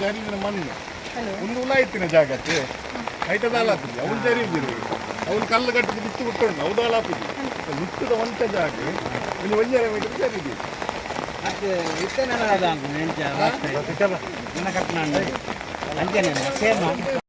ಜರಿದಿನ ಮಣ್ಣು. ಒಂದು ಹುಳ ಇತ್ತಿನ ಜಾಗಕ್ಕೆ. ಐಟದ ಹಾಲಾಪಿದ್ವಿ ಅವ್ನು ಜರಿದಿರು ಅವ್ನು ಕಲ್ಲು ಕಟ್ಟಿದ್ದು ಬಿತ್ತು ಬಿಟ್ಟು ಹೌದು ಹಾಲಾಪಿದ್ವಿ ಮುಟ್ಟದ ಒಂಟ ಜಾಗ ಇಲ್ಲಿ ಒಂಜರ ಮೀಟರ್ ಜರಿದಿ ಮತ್ತೆ ಅದ ಅಂತ ನೆಂಚ ಸೇಮ್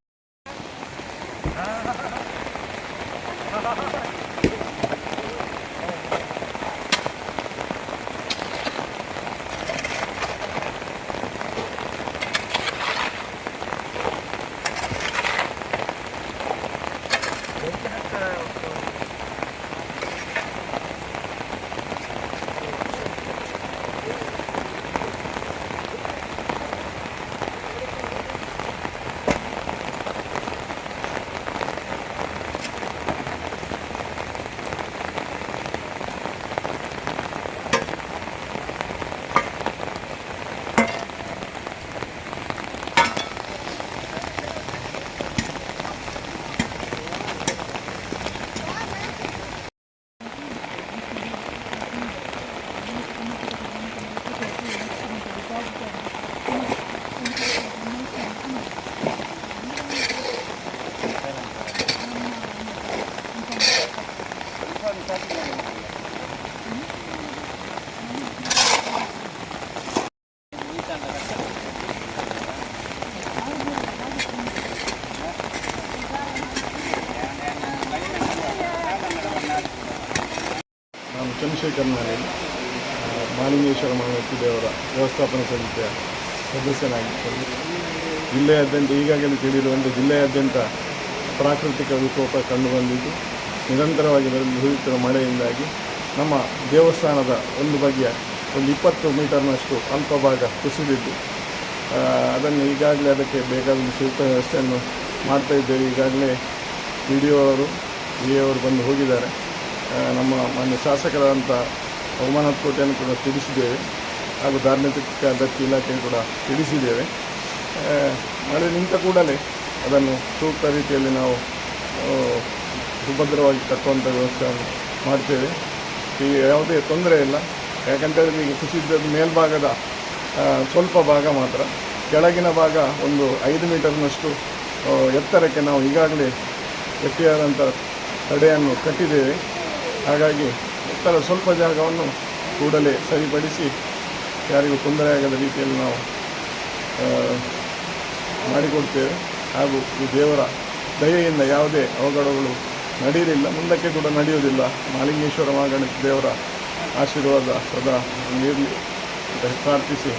ಚಂದ್ರಶೇಖರ್ ನಾಳೆ ಮಾಲಿಂಗೇಶ್ವರ ಮಹಾಮೂರ್ತಿ ದೇವರ ವ್ಯವಸ್ಥಾಪನಾ ಸಮಿತಿಯ ಸದಸ್ಯನಾಗಿದ್ದೇನೆ ಜಿಲ್ಲೆಯಾದ್ಯಂತ ಈಗಾಗಲೇ ತಿಳಿದಿರುವಂತೆ ಜಿಲ್ಲೆಯಾದ್ಯಂತ ಪ್ರಾಕೃತಿಕ ವಿಕೋಪ ಕಂಡುಬಂದಿದ್ದು, ನಿರಂತರವಾಗಿ ಸುರಿಯುತ್ತಿರುವ ಮಳೆಯಿಂದಾಗಿ ನಮ್ಮ ದೇವಸ್ಥಾನದ ಒಂದು ಬಗೆಯ ಒಂದು ಇಪ್ಪತ್ತು ಮೀಟರ್ನಷ್ಟು ಅಲ್ಪ ಭಾಗ ಕುಸಿದಿದ್ದು ಅದನ್ನು ಈಗಾಗಲೇ ಅದಕ್ಕೆ ಬೇಕಾದ ಸೂಕ್ತ ವ್ಯವಸ್ಥೆಯನ್ನು ಮಾಡ್ತಾ ಇದ್ದೇವೆ. ಈಗಾಗಲೇ ಪಿ ಡಿ ಅವರು ಬಂದು ಹೋಗಿದ್ದಾರೆ. ನಮ್ಮ ಮಾನ್ಯ ಶಾಸಕರಾದಂಥ ಬಹುಮಾನದ ಕೋಟೆಯನ್ನು ಕೂಡ ತಿಳಿಸಿದ್ದೇವೆ ಹಾಗೂ ಧಾರ್ಮಿಕ ದತ್ತಿ ಇಲಾಖೆಯನ್ನು ಕೂಡ ತಿಳಿಸಿದ್ದೇವೆ. ಮಳೆ ನಿಂತ ಕೂಡಲೇ ಅದನ್ನು ಸೂಕ್ತ ರೀತಿಯಲ್ಲಿ ನಾವು ಸುಭದ್ರವಾಗಿ ಕಟ್ಟುವಂಥ ವ್ಯವಸ್ಥೆಯನ್ನು ಮಾಡ್ತೇವೆ. ಈ ಯಾವುದೇ ತೊಂದರೆ ಇಲ್ಲ. ಯಾಕಂತೇಳಿದ್ರೆ ಈಗ ಕುಸಿದ ಮೇಲ್ಭಾಗದ ಸ್ವಲ್ಪ ಭಾಗ ಮಾತ್ರ. ಕೆಳಗಿನ ಭಾಗ ಒಂದು ಐದು ಮೀಟರ್ನಷ್ಟು ಎತ್ತರಕ್ಕೆ ನಾವು ಈಗಾಗಲೇ ಗಟ್ಟಿಯಾದಂಥ ತಡೆಯನ್ನು ಕಟ್ಟಿದ್ದೇವೆ. ಹಾಗಾಗಿ ಉತ್ತರ ಸ್ವಲ್ಪ ಜಾಗವನ್ನು ಕೂಡಲೇ ಸರಿಪಡಿಸಿ ಯಾರಿಗೂ ತೊಂದರೆಯಾಗದ ರೀತಿಯಲ್ಲಿ ನಾವು ಮಾಡಿಕೊಡ್ತೇವೆ. ಹಾಗೂ ಈ ದೇವರ ದಯೆಯಿಂದ ಯಾವುದೇ ಅವಘಡಗಳು ನಡೆಯಲಿಲ್ಲ. ಮುಂದಕ್ಕೆ ಕೂಡ ನಡೆಯುವುದಿಲ್ಲ. ಮಾಲಿಂಗೇಶ್ವರ ಮಹಾಗಣೇಶ ದೇವರ ಆಶೀರ್ವಾದ ಸದಾ ನೀರಲಿ ಪ್ರಾರ್ಥಿಸಿ